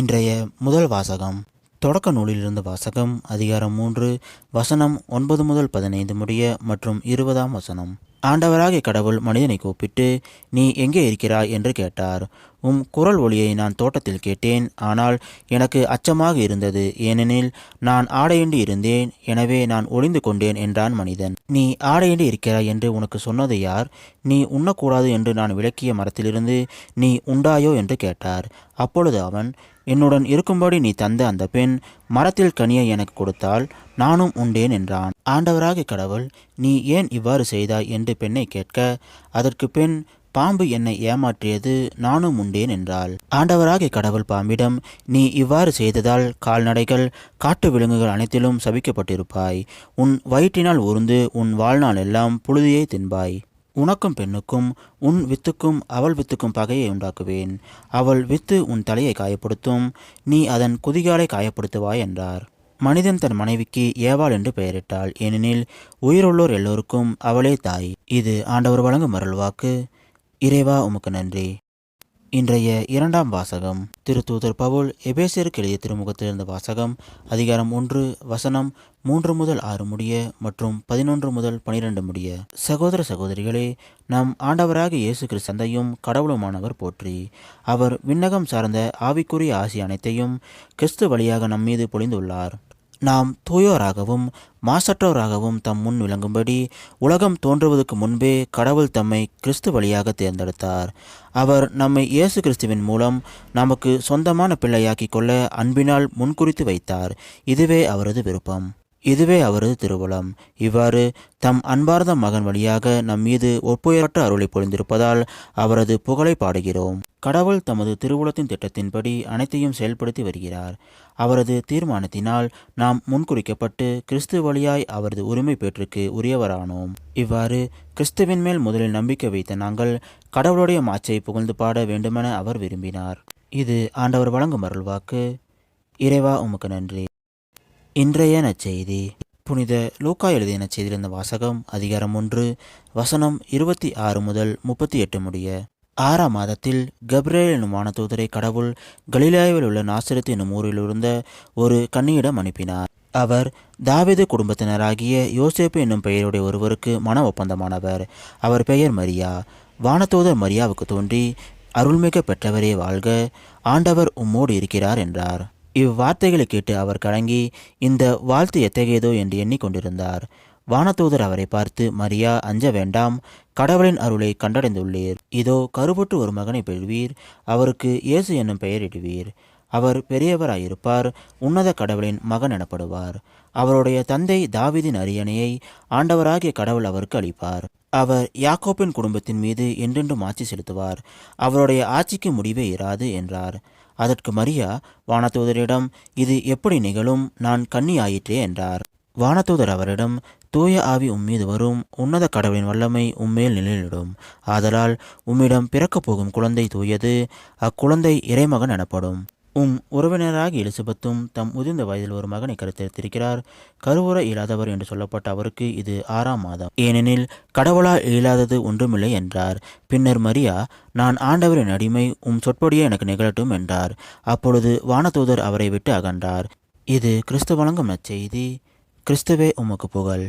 இன்றைய முதல் வாசகம் தொடக்க நூலிலிருந்து வாசகம் அதிகாரம் மூன்று வசனம் ஒன்பது முதல் பதினைந்து முடிய மற்றும் இருபதாம் வசனம். ஆண்டவராகிய கடவுள் மனிதனை கூப்பிட்டு நீ எங்கே இருக்கிறாய்? என்று கேட்டார். உம் குரல் ஒளியை நான் தோட்டத்தில் கேட்டேன். ஆனால் எனக்கு அச்சமாக இருந்தது. ஏனெனில் நான் ஆடையின்றி இருந்தேன். எனவே நான் ஒளிந்து கொண்டேன் என்றான் மனிதன். நீ ஆடையின்றி இருக்கிறாய் என்று உனக்கு சொன்னது யார்? நீ உண்ணக்கூடாது என்று நான் விளக்கிய மரத்திலிருந்து நீ உண்டாயோ என்று கேட்டார். அப்பொழுது அவன் என்னுடன் இருக்கும்படி நீ தந்த அந்த பெண் மரத்தில் கனியை எனக்கு கொடுத்தால் நானும் உண்டேன் என்றான். ஆண்டவராக கடவுள் நீ ஏன் இவ்வாறு செய்தாய்? என்று பெண்ணை கேட்க அதற்கு பெண் பாம்பு என்னை ஏமாற்றியது நானும் உண்டேன் என்றாள். ஆண்டவராகிய கடவுள் பாம்பிடம் நீ இவ்வாறு செய்ததால் கால்நடைகள் காட்டு விலங்குகள் அனைத்திலும் சபிக்கப்பட்டிருப்பாய். உன் வயிற்றினால் உருந்து உன் வாழ்நாள் எல்லாம் புழுதியை தின்பாய். உனக்கும் பெண்ணுக்கும் உன் வித்துக்கும் அவள் வித்துக்கும் பகையை உண்டாக்குவேன். அவள் வித்து உன் தலையை காயப்படுத்தும் நீ அதன் குதிகாலை காயப்படுத்துவாய் என்றார். மனிதன் தன் மனைவிக்கு ஏவாள் என்று பெயரிட்டாள். ஏனெனில் உயிருள்ளோர் எல்லோருக்கும் அவளே தாய். இது ஆண்டவர் வழங்கும் அருள்வாக்கு. இறைவா உமக்கு நன்றி. இன்றைய இரண்டாம் வாசகம் திருத்தூதர் பவுல் எபேசியருக்கு எழுதிய திருமுகத்திலிருந்த வாசகம் அதிகாரம் ஒன்று வசனம் மூன்று முதல் ஆறு முடிய மற்றும் பதினொன்று முதல் பனிரெண்டு முடிய. சகோதர சகோதரிகளே நம் ஆண்டவராக இயேசு கிறிஸ்தந்தையும் கடவுளுமானவர் போற்றி. அவர் விண்ணகம் சார்ந்த ஆவிக்குரிய ஆசி அனைத்தையும் கிறிஸ்து வழியாக நம்மீது பொழிந்துள்ளார். நாம் தூயோராகவும் மாசற்றோராகவும் தம் முன் விளங்கும்படி உலகம் தோன்றுவதற்கு முன்பே கடவுள் தம்மை கிறிஸ்து வழியாக தேர்ந்தெடுத்தார். அவர் நம்மை இயேசு கிறிஸ்துவின் மூலம் நமக்கு சொந்தமான பிள்ளையாக்கி கொள்ள அன்பினால் முன்குறித்து வைத்தார். இதுவே அவரது விருப்பம். இதுவே அவரது திருவுளம் இவ்வாறு தம் அன்பார்ந்த மகன் வழியாக நம் மீது ஒப்புயரற்ற அருளை பொழிந்திருப்பதால் அவரது புகழை பாடுகிறோம். கடவுள் தமது திருவுளத்தின் திட்டத்தின்படி அனைத்தையும் செயல்படுத்தி வருகிறார். அவரது தீர்மானத்தினால் நாம் முன்குறிக்கப்பட்டு கிறிஸ்து வழியாய் அவரது உரிமை பெற்றுக்கு உரியவரானோம். இவ்வாறு கிறிஸ்துவின் மேல் முதலில் நம்பிக்கை வைத்த நாங்கள் கடவுளுடைய மாச்சை புகழ்ந்து பாட வேண்டுமென அவர் விரும்பினார். இது ஆண்டவர் வழங்கும் அருள்வாக்கு. இறைவா உமக்கு நன்றி. இன்றைய நற்செய்தி. புனித லூக்கா எழுதிய நற்செய்தியிலிருந்த வாசகம் அதிகாரம் ஒன்று வசனம் இருபத்தி ஆறு முதல் முப்பத்தி எட்டு முடிய. ஆறாம் மாதத்தில் கப்ரேல் என்னும் வானதூதரை கடவுள் கலிலாயாவில் உள்ள நாசிரத் என்னும் ஊரில் இருந்த ஒரு கன்னியிடம் அனுப்பினார். அவர் தாவேது குடும்பத்தினராகிய யோசேப்பு என்னும் பெயருடைய ஒருவருக்கு மன ஒப்பந்தமானவர். அவர் பெயர் மரியா. வானதூதர் மரியாவுக்கு தோன்றி அருள்மிக பெற்றவரே வாழ்க. ஆண்டவர் உம்மோடு இருக்கிறார் என்றார். இவ்வார்த்தைகளை கேட்டு அவர் கலங்கி இந்த வாழ்த்து எத்தகையதோ? என்று எண்ணிக்கொண்டிருந்தார். வானதூதர் அவரை பார்த்து மரியா அஞ்ச வேண்டாம். கடவுளின் அருளை கண்டடைந்துள்ளீர். இதோ கருவுற்று ஒரு மகனை பெறுவீர். அவருக்கு இயேசு என்னும் பெயரிடுவீர். அவர் பெரியவராயிருப்பார். உன்னத கடவுளின் மகன் எனப்படுவார். அவருடைய தந்தை தாவிதின் அரியணையை ஆண்டவராகிய கடவுள் அவருக்கு அளிப்பார். அவர் யாக்கோப்பின் குடும்பத்தின் மீது என்றென்றும் ஆட்சி செலுத்துவார். அவருடைய ஆட்சிக்கு முடிவே இராது என்றார். அதற்கு மரியா வானதூதரிடம் இது எப்படி நிகழும்? நான் கன்னி ஆயிற்றே என்றார் வானதூதர் அவரிடம் தூய ஆவி உம்மீது வரும் உன்னத கடவுளின் வல்லமை உம்மேல் நிலையிடும் ஆதலால் உம்மிடம் பிறக்கப் போகும் குழந்தை தூயது அக்குழந்தை இறைமகன் எனப்படும். உம் உறவினராகி எலிசபெத்தும் தம் முதிர்ந்த வயதில் ஒரு மகனை கருத்தெடுத்திருக்கிறார் கருவுற இயலாதவர் என்று சொல்லப்பட்ட அவருக்கு இது ஆறாம் மாதம். ஏனெனில் கடவுளால் இயலாதது ஒன்றுமில்லை என்றார். பின்னர் மரியா நான் ஆண்டவரின் அடிமை உம் சொற்படியே எனக்கு நிகழட்டும் என்றார். அப்பொழுது வானதூதர் அவரை விட்டு அகன்றார். இது கிறிஸ்து வழங்கும் நற்செய்தி. கிறிஸ்துவே உமக்கு புகழ்.